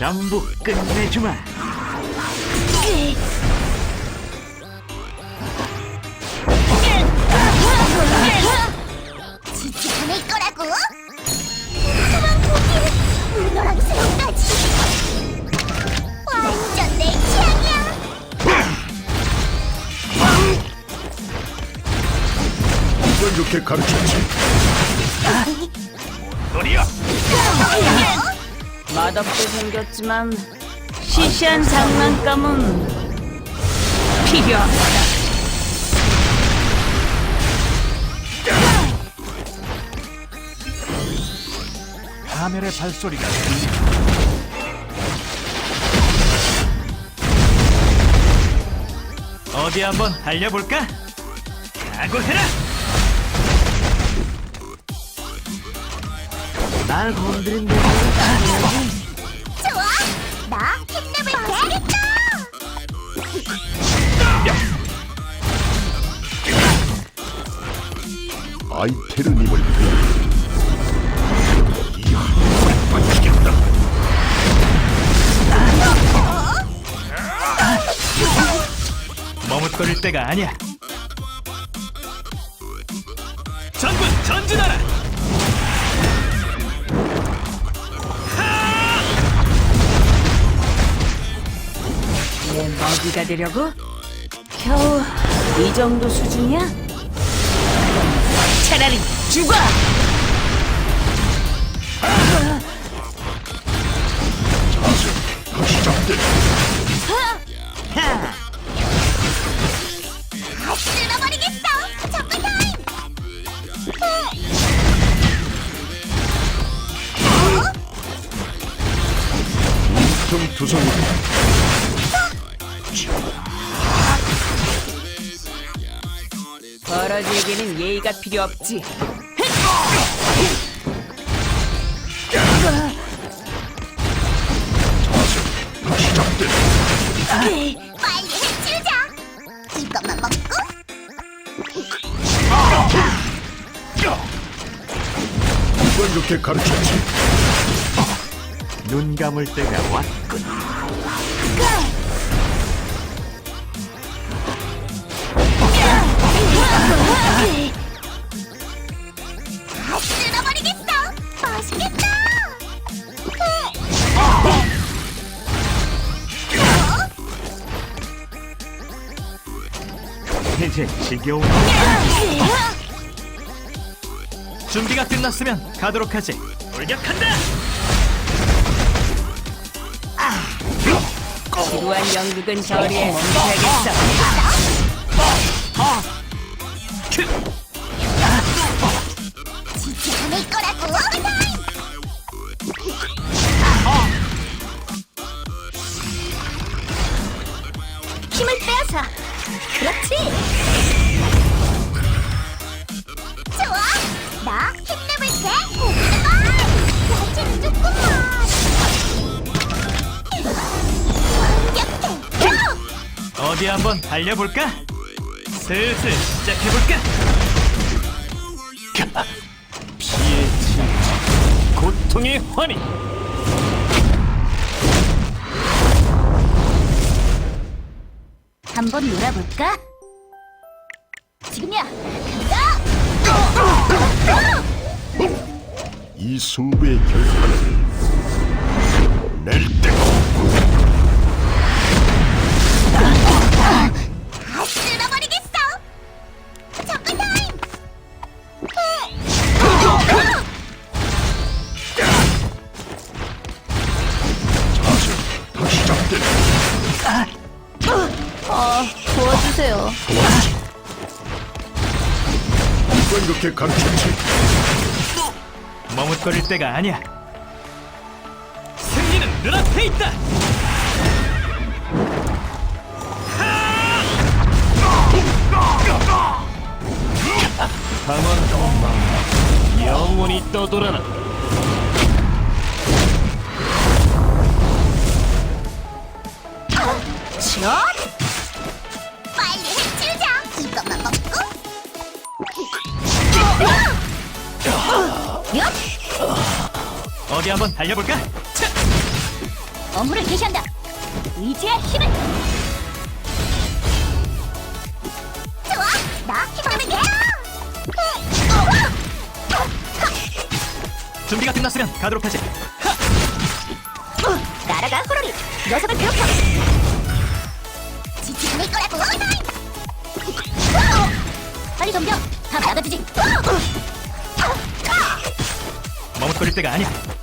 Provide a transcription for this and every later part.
전부 끝내주마. 지지 않을 거라고? 소방 고기 물노랑 새우까지 완전 내 취향이야 누가 이렇게 가르쳤지? 소리야. 맛없게 생겼지만 시시한 장난감은 필요합니다. 파멸의 발소리가 들린다. 어디 한번 달려볼까? 각오해라! 날 건드린 데는 좋아 나 캣냅을 해야겠다 아이테르님을 위해 이 한번에 빠지겠다. 머뭇거릴 때가 아니야. 내 먹이가 되려고? 겨우 이 정도 수준이야? 차라리 죽어! 다 쓸어버리겠어 타임 좀 두성이다. 버러지에게는 예의가 필요 없지. 자세 시작돼. 빨리 해치우자 이것만 먹고 누가 이렇게 가르쳤지? 눈 감을 때가 왔군. 다 제 지겨운 준비가 끝났으면 가도록 하지. 돌격한다! 지루한 연극은 저리에 멈춰야겠어. 지지 않을 거라고 타임 힘을 빼앗아 그렇지 어디 한번 달려볼까? 슬슬 시작해볼까? 피의 진 고통의 환희 한번 놀아볼까? 지금이야 이 승부의 결판을 낼 때가 누가 이렇게 가르쳤지? 머뭇거릴 때가 아니야. 승리는 눈앞에 있다. 강원 마음 영원히 떠돌아라. 샷빨 어디 한번 달려볼까? 차! 업무를 개시한다. 의지의 힘을. 좋아, 나 힘을 내. 준비가 끝났으면 가도록 하지. 날아가 호로리. 녀석을 괴롭혀. 지치지 않을 거라고. 빨리 덤벼. 다 나가주지. 머뭇거릴 때가 아니야.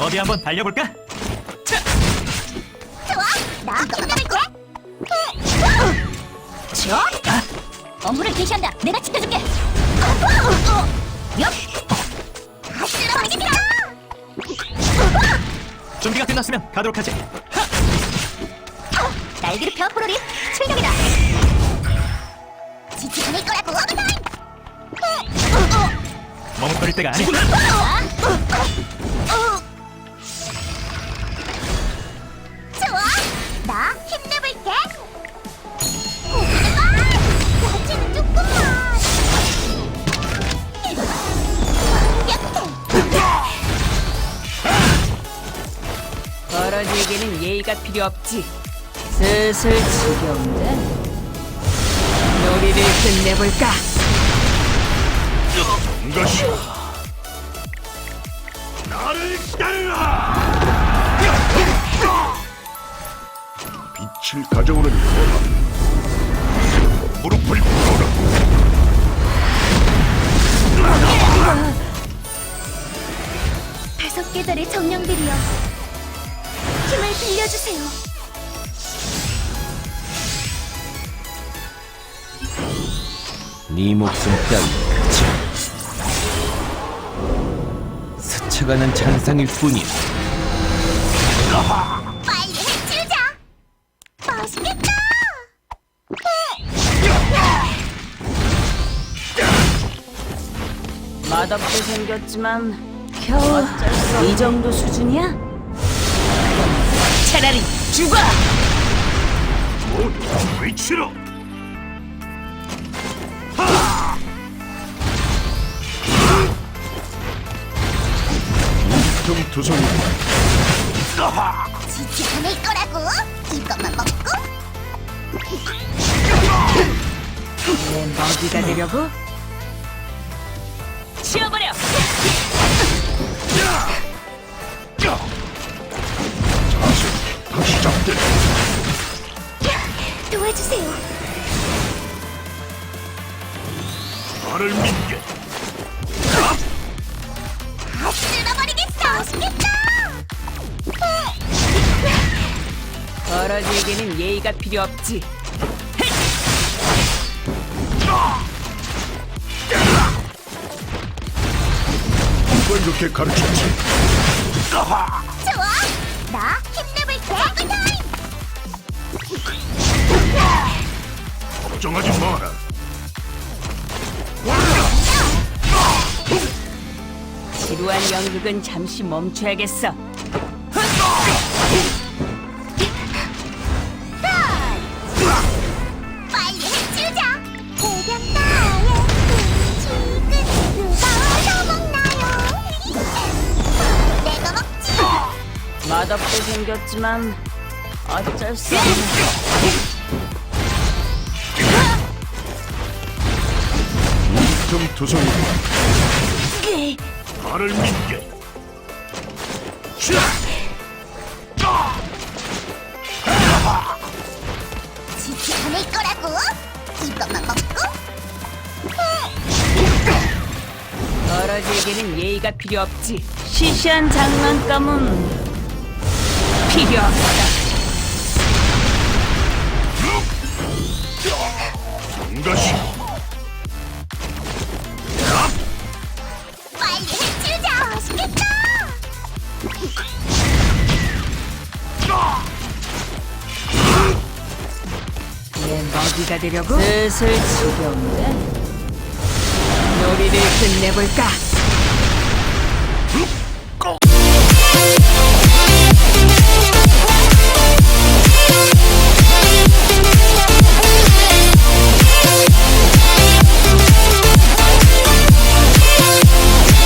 어디 한번 달려볼까? 차! 좋아. 나 힘내볼게. 저? 업무를 개시한다. 내가 지켜줄게. 역. 아, 쓸어버리겠다. 준비가 끝났으면 가도록 하지. 날개를 펴 포로리 출격이다. 지치 않을 거라고. 머뭇거릴 때가 아니야. 벌어지에게는 예의가 필요 없지. 슬슬 지겨운데. 놀이를 끝내볼까? 이것이 나를 따르라 빛을 가져오는 거라 무릎을 꿇어라 다섯 계절의 정령들이여 힘을 빌려주세요. 네 목숨 따위 스쳐가는 잔상일 뿐이야 빨리 해치우자. 맛없게 생겼지만 겨우 이 정도 수준이야? 차라리 죽어! 모두 위치로 tum투성이 지치 않을 거라고. 이것만 먹고. 내 먹이가 되려고? 치워버려! 벌어지에게는 예의가 필요 없지. 이걸 이렇게 가르쳤지 좋아. 나 힘내볼게. 걱정하지 마라 지루한 연극은 잠시 멈춰야겠어. 맛없게 생겼지만 어쩔 수 없네. tum투성이 나를 믿게 지치 않을 거라고. 이것만 먹고. 벌어지에게는 예의가 필요 없지. 시시한 장난감은 필요 없다. 이것이 빨리 해치우자. 맛있겠다. 내 먹이가 되려고? 슬슬 지겨운데. 놀이를 끝내볼까?